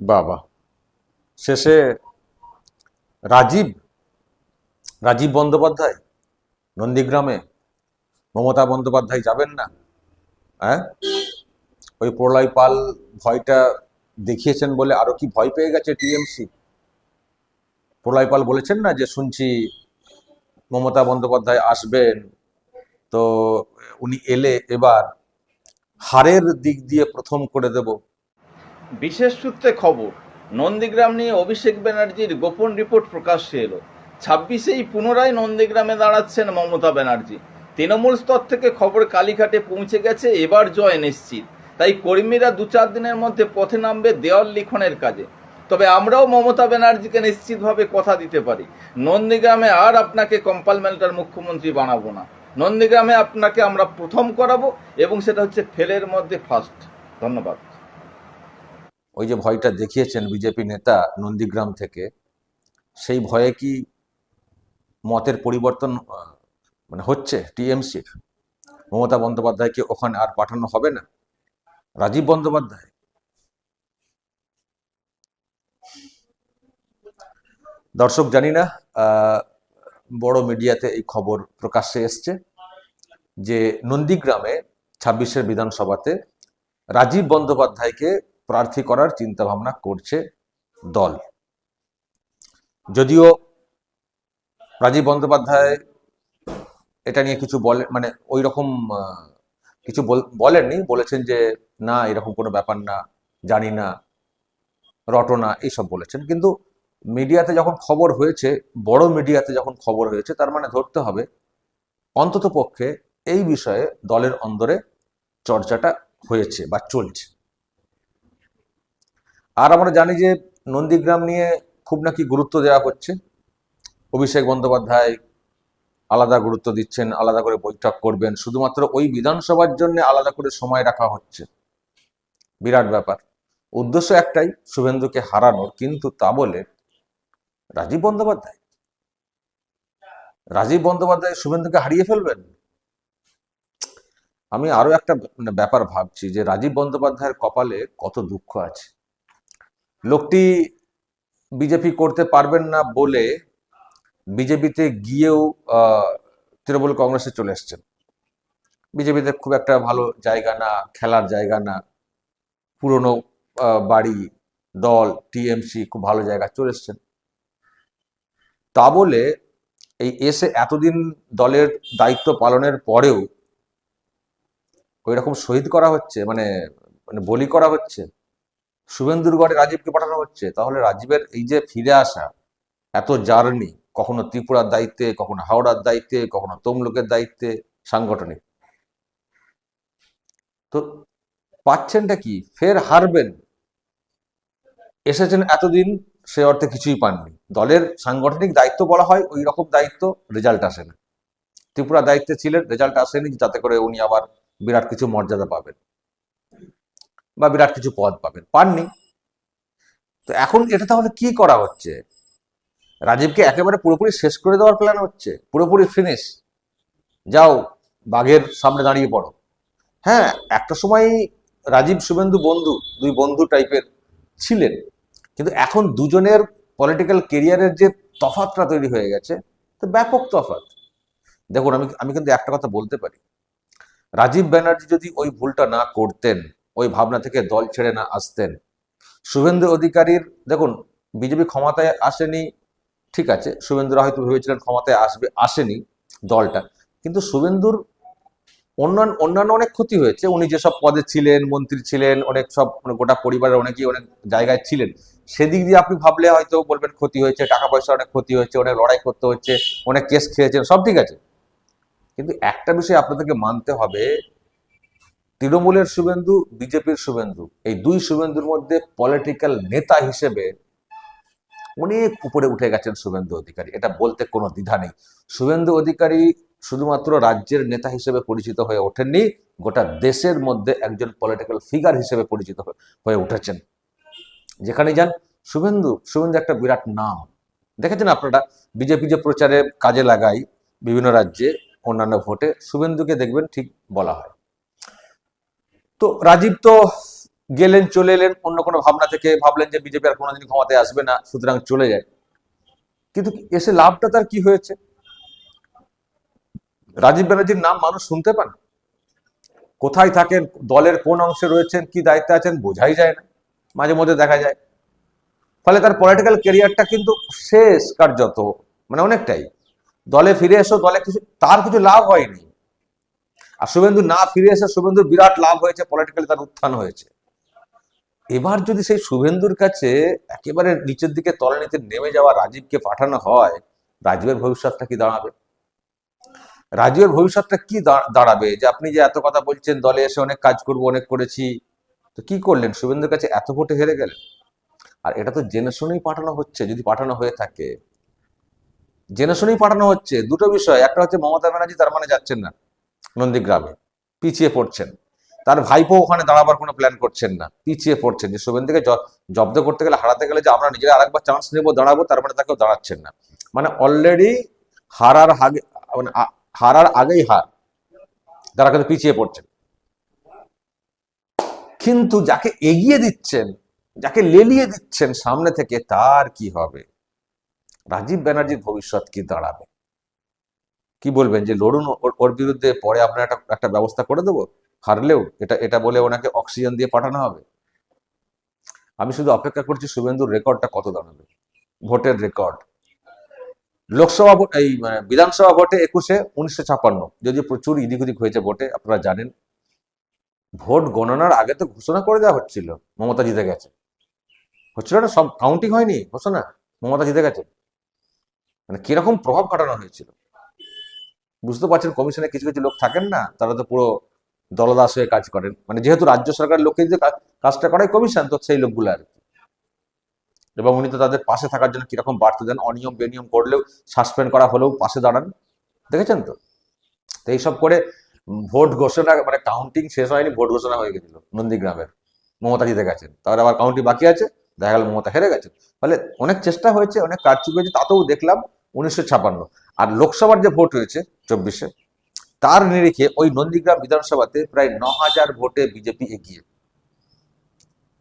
বাবা। শেষে রাজীব রাজীব বন্দ্যোপাধ্যায়, নন্দীগ্রামে মমতা বন্দ্যোপাধ্যায় যাবেন না হ্যাঁ? ওই প্রলয় পাল ভয়টা দেখিয়েছেন বলে আরও কি ভয় পেয়ে গেছে টিএমসি? প্রলয় পাল বলেছেন না যে, শুনছি মমতা বন্দ্যোপাধ্যায় আসবেন। তো উনি এলে এবার হারের দিক দিয়ে প্রথম করে দেব। বিশেষ সূত্রে খবর, নন্দীগ্রাম নিয়ে অভিষেক ব্যানার্জির গোপন রিপোর্ট প্রকাশ্যে এলো। ছাব্বিশেই পুনরায় নন্দীগ্রামে দাঁড়াচ্ছেন মমতা ব্যানার্জি। তৃণমূল স্তর থেকে খবর কালীঘাটে পৌঁছে গেছে, এবার জয় নিশ্চিত। তাই কর্মীরা দু চার দিনের মধ্যে পথে নামবে দেওয়াল লিখনের কাজে। তবে আমরাও মমতা ব্যানার্জিকে নিশ্চিতভাবে কথা দিতে পারি। নন্দীগ্রামে আর আপনাকে কম্পালমেন্টার মুখ্যমন্ত্রী বানাবো না। নন্দীগ্রামে আপনাকে আমরা প্রথম করাবো এবং সেটা হচ্ছে ফেলের মধ্যে ফার্স্ট ধন্যবাদ। ওই যে ভয়টা দেখিয়েছেন বিজেপি নেতা নন্দীগ্রাম থেকে সেই ভয়ে কি মতের পরিবর্তন মানে হচ্ছে টিএমসির? মমতা বন্দ্যোপাধ্যায়কে ওখানে আর পাঠানো হবে না? রাজীব বন্দ্যোপাধ্যায়? দর্শক জানি না বড় মিডিয়াতে এই খবর প্রকাশ্যে এসছে যে নন্দীগ্রামে ছাব্বিশের বিধানসভাতে রাজীব বন্দ্যোপাধ্যায়কে প্রার্থী করার চিন্তা ভাবনা করছে দল। যদিও রাজীব বন্দ্যোপাধ্যায় এটা নিয়ে কিছু বলে মানে ওই রকম কিছু বল- বলেননি, বলেছেন যে, না, এরকম কোনো ব্যাপার না, জানি না, রটনা, এইসব বলেছেন। কিন্তু মিডিয়াতে যখন খবর হয়েছে, বড় মিডিয়াতে যখন খবর হয়েছে, তার মানে ধরতে হবে অন্তত পক্ষে এই বিষয়ে দলের অন্দরে চর্চাটা হয়েছে বা চলছে। আর আমরা জানি যে নন্দীগ্রাম নিয়ে খুব নাকি গুরুত্ব দেওয়া হচ্ছে। অভিষেক বন্দ্যোপাধ্যায় আলাদা গুরুত্ব দিচ্ছেন, আলাদা করে বৈঠক করবেন। শুধুমাত্র ওই বিধানসভার জন্য আলাদা করে সময় রাখা হচ্ছে। বিরাট ব্যাপার। উদ্দেশ্য একটাই, শুভেন্দুকে হারানোর। কিন্তু তা বলে রাজীব বন্দ্যোপাধ্যায়? রাজীব বন্দ্যোপাধ্যায় শুভেন্দুকে হারিয়ে ফেলবেন? আমি আরও একটা ব্যাপার ভাবছি যে রাজীব বন্দ্যোপাধ্যায়ের কপালে কত দুঃখ আছে। লোকটি বিজেপি করতে পারবেন না বলে বিজেপিতে গিয়েও তৃণমূল কংগ্রেসে চলে এসছেন। বিজেপিতে খুব একটা ভালো জায়গা না, খেলার জায়গা না। পুরনো বাড়ি, দল, টিএমসি খুব ভালো জায়গা চলে এসছেন। তা বলে এই এসে এতদিন দলের দায়িত্ব পালনের পরেও ওই রকম শহীদ করা হচ্ছে মানে মানে বলি করা হচ্ছে। শুভেন্দুর গড়ে রাজীবকে পাঠানো হচ্ছে, তাহলে রাজীবের এই যে ফিরে আসা, এত জার্নি কখনো ত্রিপুরার দায়িত্বে, কখনো হাওড়ার দায়িত্বে, কখনো তমলুকের দায়িত্বে, সাংগঠনিক। তো পাচ্ছেনটা কি? ফের হারবেন। এসেছেন এতদিন, সে অর্থে কিছুই পাননি। দলের সাংগঠনিক দায়িত্ব বলা হয়, ওই রকম দায়িত্ব, রেজাল্ট আসে না। ত্রিপুরা দায়িত্বে ছিলেন, রেজাল্ট আসেনি, যাতে করে উনি আবার বিরাট কিছু মর্যাদা পাবেন। বা বিরাট কিছু পদ পাবেন। পাননি। তো এখন এটা তাহলে কি করা হচ্ছে? রাজীবকে একেবারে পুরোপুরি শেষ করে দেওয়ার প্ল্যান হচ্ছে? পুরোপুরি ফিনিশ যাও, বাঘের সামনে দাঁড়িয়ে পড়ো। হ্যাঁ একটা সময় রাজীব, শুভেন্দু বন্ধু, দুই বন্ধু টাইপের ছিলেন। কিন্তু এখন দুজনের পলিটিক্যাল কেরিয়ারের যে তফাতটা তৈরি হয়ে গেছে, তো ব্যাপক তফাৎ দেখুন, আমি আমি কিন্তু একটা কথা বলতে পারি। রাজীব ব্যানার্জি যদি ওই ভুলটা না করতেন ওই ভাবনা থেকে দল ছেড়ে না আসতেন। শুভেন্দু অধিকারীর, দেখুন, বিজেপি ক্ষমতায় আসেনি, ঠিক আছে, শুভেন্দুরা হয়তো ভেবেছিলেন ক্ষমতায় আসবে, আসেনি দলটা। কিন্তু শুভেন্দুর অন্যান্য অন্যান্য অনেক ক্ষতি হয়েছে। উনি যেসব পদে ছিলেন, মন্ত্রী ছিলেন, অনেক সব মানে গোটা পরিবারের অনেকেই অনেক জায়গায় ছিলেন। সেদিক দিয়ে আপনি ভাবলে হয়তো বলবেন ক্ষতি হয়েছে টাকা পয়সা অনেক ক্ষতি হয়েছে, অনেক লড়াই করতে হচ্ছে, অনেক কেস খেয়েছেন, সব ঠিক আছে। কিন্তু একটা বিষয় আপনাদেরকে মানতে হবে তৃণমূলের শুভেন্দু, বিজেপির শুভেন্দু, এই দুই শুভেন্দুর মধ্যে পলিটিক্যাল নেতা হিসেবে অনেক উপরে উঠে গেছেন শুভেন্দু অধিকারী। এটা বলতে কোনো দ্বিধা নেই। শুভেন্দু অধিকারী শুধুমাত্র রাজ্যের নেতা হিসেবে পরিচিত হয়ে ওঠেননি, গোটা দেশের মধ্যে একজন পলিটিক্যাল ফিগার হিসেবে পরিচিত হয়ে- উঠেছেন। যেখানে যান, শুভেন্দু শুভেন্দু একটা বিরাট নাম। দেখেছেন আপনারা, বিজেপি যে প্রচারে কাজে লাগাই বিভিন্ন রাজ্যে অন্যান্য ভোটে, শুভেন্দুকে দেখবেন ঠিক বলা হয়। তো রাজীব তো গেলেন, চলে এলেন, অন্য কোনো ভাবনা থেকে ভাবলেন যে বিজেপি আর কোনোদিন ক্ষমতায় আসবে না, সুতরাং চলে যায়। কিন্তু এসে লাভটা তার কি হয়েছে? রাজীব ব্যানার্জির নাম মানুষ শুনতে পান? কোথায় থাকেন? দলের কোন অংশে রয়েছেন? কি দায়িত্বে আছেন? বোঝাই যায় না। মাঝে মধ্যে দেখা যায়। ফলে তার পলিটিক্যাল কেরিয়ারটা কিন্তু শেষ কার্যত মানে অনেকটাই। দলে ফিরে এসো, দলে কিছু তার কিছু লাভ হয়নি। আর শুভেন্দু না ফিরে এসে শুভেন্দুর বিরাট লাভ হয়েছে পলিটিক্যালি তার উত্থান হয়েছে। এবার যদি সেই শুভেন্দুর কাছে একেবারে নিচের দিকে তলানিতে নেমে যাওয়া রাজীবকে পাঠানো হয়, রাজীবের ভবিষ্যৎটা কি দাঁড়াবে? রাজীবের ভবিষ্যৎটা কি দাঁড়াবে? যে আপনি যে এত কথা বলছেন, দলে এসে অনেক কাজ করব, অনেক করেছি, তো কি করলেন? শুভেন্দুর কাছে এত ভোটে হেরে গেলেন। আর এটা তো জেনে শুনেই পাঠানো হচ্ছে, যদি পাঠানো হয়ে থাকে। জেনে শুনেই পাঠানো হচ্ছে। দুটো বিষয়, একটা হচ্ছে মমতা ব্যানার্জি, তার মানে যাচ্ছেন না। নন্দীগ্রামে, পিছিয়ে পড়ছেন। তার ভাইপো ওখানে দাঁড়াবার কোনো প্ল্যান করছেন না। পিছিয়ে পড়ছেন। যে শুভেন্দুকে জব্দ করতে গেলে, হারাতে গেলে যে আমরা নিজেরা আরেকবার চান্স নেব, দাঁড়াবো, তার মানে তাকেও দাঁড়াচ্ছেন না। মানে অলরেডি হারার আগে মানে হারার আগেই হার। তারা কিন্তু পিছিয়ে পড়ছেন। কিন্তু যাকে এগিয়ে দিচ্ছেন, যাকে লেলিয়ে দিচ্ছেন সামনে থেকে তার কি হবে? রাজীব ব্যানার্জির ভবিষ্যৎ কি দাঁড়াবে? কি বলবেন যে লড়ুন ওর- বিরুদ্ধে পরে আপনার একটা একটা ব্যবস্থা করে দেবো? হারলেও এটা এটা বলে ওনাকে অক্সিজেন দিয়ে পাঠানো হবে। আমি শুধু অপেক্ষা করছি শুভেন্দুর রেকর্ডটা কত দাঁড়াবে? ভোটের রেকর্ড। লোকসভা এই মানে বিধানসভা ভোটে একুশে উনিশশো ছাপ্পান্ন। যদি প্রচুর ইদিক উদিক হয়েছে ভোটে, আপনারা জানেন। ভোট গণনার আগে তো ঘোষণা করে দেওয়া হচ্ছিল, মমতা জিতে গেছে। হচ্ছিল না, সব কাউন্টিং হয়নি, ঘোষণা, মমতা জিতে গেছে। মানে কীরকম প্রভাব খাটানো হয়েছিল। বুঝতে পারছেন, কমিশনে কিছু কিছু লোক থাকেন না, তারা তো পুরো দলদাস হয়ে কাজ করেন। মানে যেহেতু রাজ্য সরকারের লোককে যে কাজটা করায় কমিশন, তো সেই লোকগুলো আর কি। এবং উনি তো তাদের পাশে থাকার জন্য কীরকম বার্তা দেন, অনিয়ম বেনিয়ম করলেও সাসপেন্ড করা হলেও পাশে দাঁড়ান। দেখেছেন তো? তো এইসব করে ভোট ঘোষণা মানে কাউন্টিং শেষ হয়নি, ভোট ঘোষণা হয়ে গেছিল নন্দীগ্রামের। মমতা জিতে গেছেন। তাহলে আবার কাউন্টি বাকি আছে, দেখা গেল মমতা হেরে গেছে ফলে অনেক চেষ্টা হয়েছে, অনেক কারচুপি হয়েছে, তাতেও দেখলাম উনিশশো ছাপান্ন। আর লোকসভার যে ভোট হয়েছে চব্বিশে। তার নিরিখে ওই নন্দীগ্রাম বিধানসভাতে প্রায় ন হাজার ভোটে বিজেপি এগিয়ে।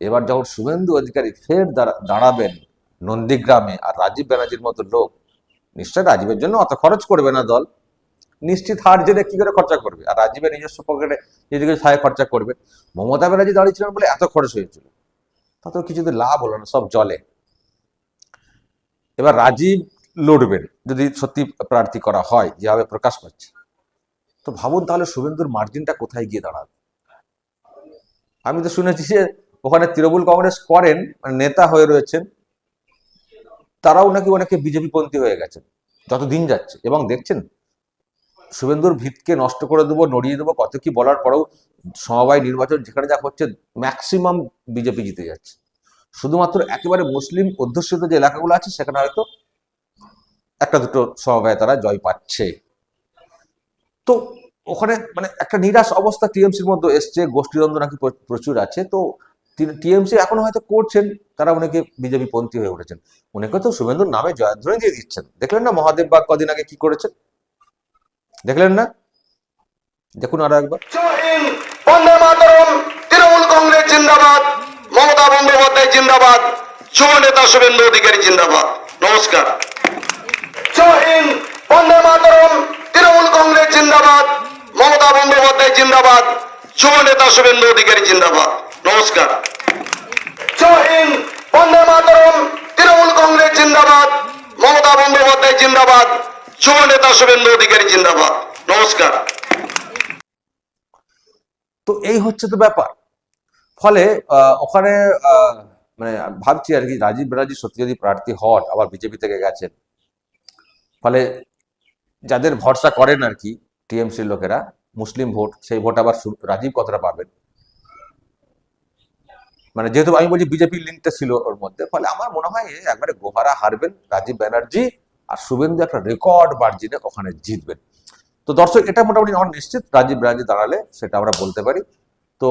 এবার যখন শুভেন্দু অধিকারী ফের দাঁড়াবেন নন্দীগ্রামে আর রাজীব ব্যানার্জির মতো লোক, নিশ্চয় রাজীবের জন্য অত খরচ করবে না দল। নিশ্চিত হার জেনে কি করে খরচা করবে? আর রাজীবের নিজস্ব পকেটে যদি কিছু খরচা করবে। মমতা ব্যানার্জি দাঁড়িয়েছিলেন বলে এত খরচ হয়েছিল। তাতেও কিছুতে লাভ হলো না, সব জলে। এবার রাজীব লড়বেন, যদি সত্যি প্রার্থী করা হয়, যেভাবে প্রকাশ পাচ্ছে। তো ভাবুন তাহলে শুভেন্দুর মার্জিনটা কোথায় গিয়ে দাঁড়াবে? আমি তো শুনেছি যে ওখানে তৃণমূল কংগ্রেস করেন মানে নেতা হয়ে রয়েছেন, তারাও নাকি অনেকে বিজেপি পন্থী হয়ে গেছেন যত দিন যাচ্ছে। এবং দেখছেন, শুভেন্দুর ভিতকে নষ্ট করে দেবো, নড়িয়ে দেবো, কত কি বলার পরেও সমবায় নির্বাচন যেখানে যা হচ্ছে ম্যাক্সিমাম বিজেপি জিতে যাচ্ছে। শুধুমাত্র একেবারে মুসলিম অধ্যুষিত যে এলাকাগুলো আছে, সেখানে হয়তো একটা দুটো সমবায় তারা জয় পাচ্ছে। তো ওখানে মানে একটা নিরাশ অবস্থা টিএমসির মধ্যে এসছে, গোষ্ঠীদ্বন্দ্ব নাকি প্রচুর আছে। তো টিএমসি এখনও হয়তো করছেন, তারা অনেকে বিজেপি পন্থী হয়ে উঠেছেন। অনেকে তো শুভেন্দুর নামে জয়ধ্বনি দিয়ে দিচ্ছেন। দেখলেন না মহাদেব বাগ কদিন আগে কি করেছেন দেখলেন না? দেখুন আরও একবার। তৃণমূল কংগ্রেস জিন্দাবাদ, মমতা বন্দ্যোপাধ্যায় জিন্দাবাদ, যুব নেতা শুভেন্দু অধিকারী জিন্দাবাদ। নমস্কার জয় হিন্দ বন্দে মাতরম তৃণমূল কংগ্রেস জিন্দাবাদ মমতা বন্দ্যোপাধ্যায় জিন্দাবাদ। যুব নেতা শুভেন্দু অধিকারী জিন্দাবাদ। নমস্কার। বন্দে মাতরম। তৃণমূল কংগ্রেস জিন্দাবাদ। মমতা বন্দ্যোপাধ্যায় জিন্দাবাদ। যুব নেতা শুভেন্দু অধিকারী জিন্দাবাদ। নমস্কার। তো এই হচ্ছে তো ব্যাপার। ফলে ওখানে মানে ভাবছি আর কি, রাজীব ব্যানার্জি সত্যি যদি প্রার্থী হন, আবার বিজেপি থেকে গেছেন। ফলে যাদের ভরসা করেন আর কি, টিএমসির লোকেরা মুসলিম ভোট, সেই ভোট আবার রাজীব কতটা পাবেন? মানে যেহেতু আমি বলছি বিজেপির লিঙ্কটা ছিল ওর মধ্যে, ফলে আমার মনে হয় একবারে গোহারা হারবেন রাজীব ব্যানার্জি আর শুভেন্দু একটা রেকর্ড মার্জিনে ওখানে জিতবেন। তো দর্শক, এটা মোটামুটি আমার নিশ্চিত, রাজীব ব্যানার্জি দাঁড়ালে সেটা আমরা বলতে পারি। তো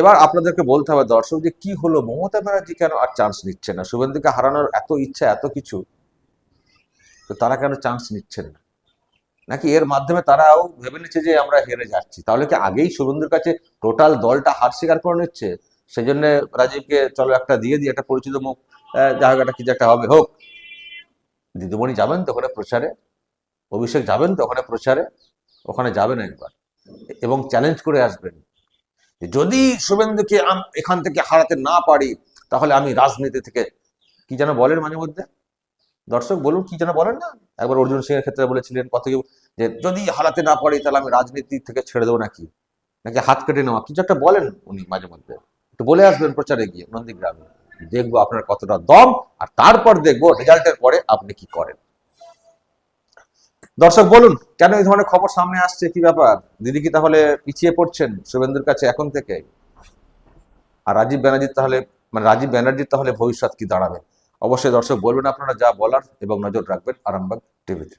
এবার আপনাদেরকে বলতে হবে দর্শক যে কি হলো, মমতা ব্যানার্জি কেন আর চান্স নিচ্ছে না? শুভেন্দুকে হারানোর এত ইচ্ছা, এত কিছু, তো তারা কেন চান্স নিচ্ছেন না? নাকি এর মাধ্যমে তারাও ভেবে নিচ্ছে যে আমরা হেরে যাচ্ছি? তাহলে কি আগেই শুভেন্দুর কাছে টোটাল দলটা হার স্বীকার করে নিচ্ছে? সেই জন্য রাজীবকে চলো একটা দিয়ে দিই, একটা পরিচিত মুখ যা হোক একটা কিছু একটা হবে। হোক, দিদিমণি যাবেন তো ওখানে প্রচারে? অভিষেক যাবেন তো ওখানে প্রচারে? ওখানে যাবেন একবার। এবং চ্যালেঞ্জ করে আসবেন। যদি শুভেন্দুকে এখান থেকে হারাতে না পারি, তাহলে আমি রাজনীতি থেকে কি যেন বলেন মাঝে মধ্যে দর্শক বলুন কি যেন বলেন না? একবার অর্জুন সিং এর ক্ষেত্রে বলেছিলেন কত কেউ যে যদি হারাতে না পারি তাহলে আমি রাজনীতি থেকে ছেড়ে দেবো নাকি? নাকি হাত কেটে নেওয়া? কিছু একটা বলেন উনি মাঝে মধ্যে। একটু বলে আসবেন প্রচারে গিয়ে, নন্দীগ্রামে। দেখব আপনার কতটা দম, আর তারপর দেখব রেজাল্টের পরে আপনি কি করেন। দর্শক বলুন, কেন এই ধরনের খবর সামনে আসছে? কি ব্যাপার? দিদি কি তাহলে পিছিয়ে পড়ছেন শুভেন্দুর কাছে এখন থেকে? আর রাজীব ব্যানার্জির তাহলে মানে রাজীব ব্যানার্জির তাহলে ভবিষ্যৎ কি দাঁড়াবে? অবশ্যই দর্শক বলবেন আপনারা যা বলার এবং নজর রাখবেন আরামবাগ টিভিতে।